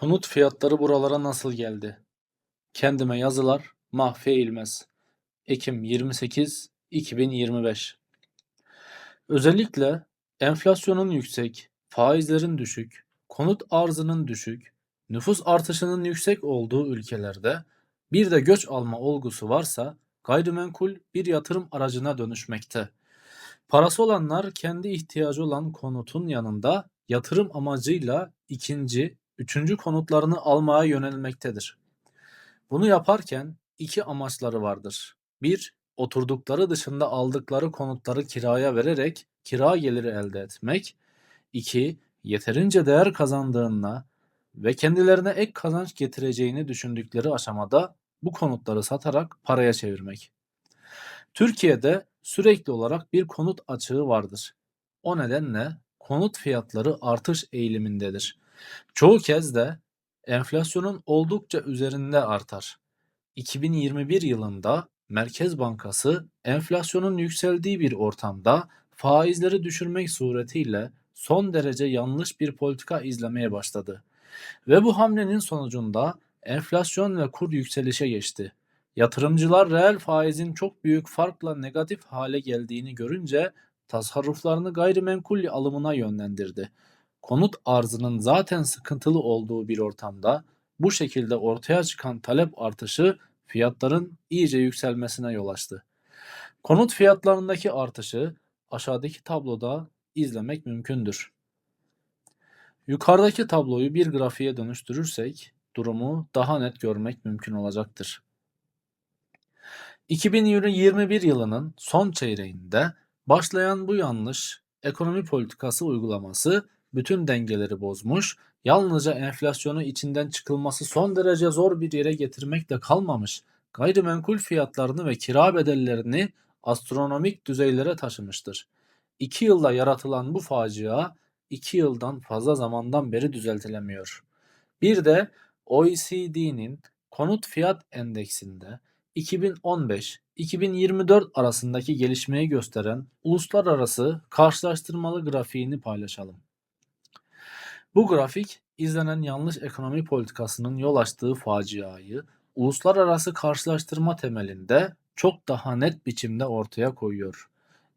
Konut fiyatları buralara nasıl geldi? Kendime yazılar Mahfi Eğilmez Ekim 28 2025 Özellikle enflasyonun yüksek, faizlerin düşük, konut arzının düşük, nüfus artışının yüksek olduğu ülkelerde bir de göç alma olgusu varsa gayrimenkul bir yatırım aracına dönüşmekte. Parası olanlar kendi ihtiyacı olan konutun yanında yatırım amacıyla ikinci, üçüncü konutlarını almaya yönelmektedir. Bunu yaparken iki amaçları vardır. Bir, oturdukları dışında aldıkları konutları kiraya vererek kira geliri elde etmek. İki, yeterince değer kazandığına ve kendilerine ek kazanç getireceğini düşündükleri aşamada bu konutları satarak paraya çevirmek. Türkiye'de sürekli olarak bir konut açığı vardır. O nedenle konut fiyatları artış eğilimindedir. Çoğu kez de enflasyonun oldukça üzerinde artar. 2021 yılında Merkez Bankası enflasyonun yükseldiği bir ortamda faizleri düşürmek suretiyle son derece yanlış bir politika izlemeye başladı. Ve bu hamlenin sonucunda enflasyon ve kur yükselişe geçti. Yatırımcılar reel faizin çok büyük farkla negatif hale geldiğini görünce tasarruflarını gayrimenkul alımına yönlendirdi. Konut arzının zaten sıkıntılı olduğu bir ortamda bu şekilde ortaya çıkan talep artışı fiyatların iyice yükselmesine yol açtı. Konut fiyatlarındaki artışı aşağıdaki tabloda izlemek mümkündür. Yukarıdaki tabloyu bir grafiğe dönüştürürsek durumu daha net görmek mümkün olacaktır. 2021 yılının son çeyreğinde başlayan bu yanlış ekonomi politikası uygulaması bütün dengeleri bozmuş, yalnızca enflasyonu içinden çıkılması son derece zor bir yere getirmekle kalmamış, gayrimenkul fiyatlarını ve kira bedellerini astronomik düzeylere taşımıştır. İki yılda yaratılan bu facia, iki yıldan fazla zamandan beri düzeltilemiyor. Bir de OECD'nin konut fiyat endeksinde 2015-2024 arasındaki gelişmeyi gösteren uluslararası karşılaştırmalı grafiğini paylaşalım. Bu grafik izlenen yanlış ekonomi politikasının yol açtığı faciayı uluslararası karşılaştırma temelinde çok daha net biçimde ortaya koyuyor.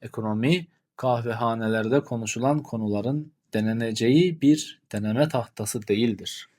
Ekonomi kahvehanelerde konuşulan konuların deneneceği bir deneme tahtası değildir.